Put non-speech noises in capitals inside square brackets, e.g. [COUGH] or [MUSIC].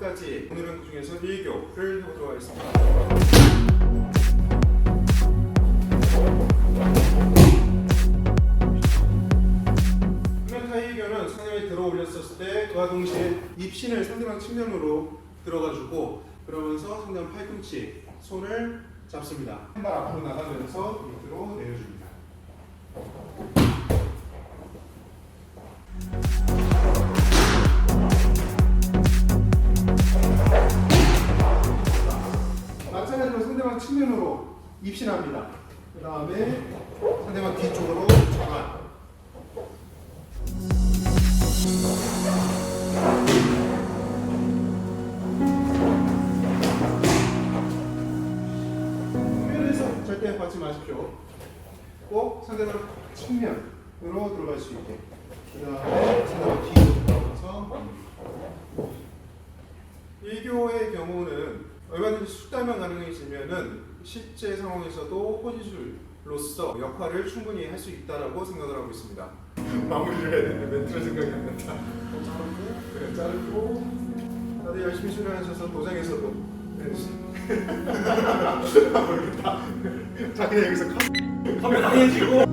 할지 오늘은 그 중에서 1교를 해보도록 하겠습니다. 수면타 1교는 상대방이 들어 올렸었을 때 그와 동시에 입신을 상대방 측면으로 들어가지고 그러면서 상대방 팔꿈치 손을 잡습니다. 한 발 앞으로 나가면서 밑으로 내려줍니다. 마찬가지로 상대방 측면으로 입신합니다. 그 다음에 상대방 뒤쪽으로 전환. 측면에서 절대 받지 마십시오. 꼭 상대방 측면으로 들어갈 수 있게. 그 다음에 상대방 뒤로 들어가서 1교의 경우는 얼마든지 숙달만 가능해지면은 실제 상황에서도 호지술로서 역할을 충분히 할 수 있다라고 생각을 하고 있습니다. [LAUGHS] 마무리를 해야 되는데 멘트를 생각이 안 난다. 자르고 그래 자르고 다들 열심히 수련하셔서 도장에서도 네. [LAUGHS] 모르겠다. [LAUGHS] 자 그냥 여기서 카- 카메라 해지고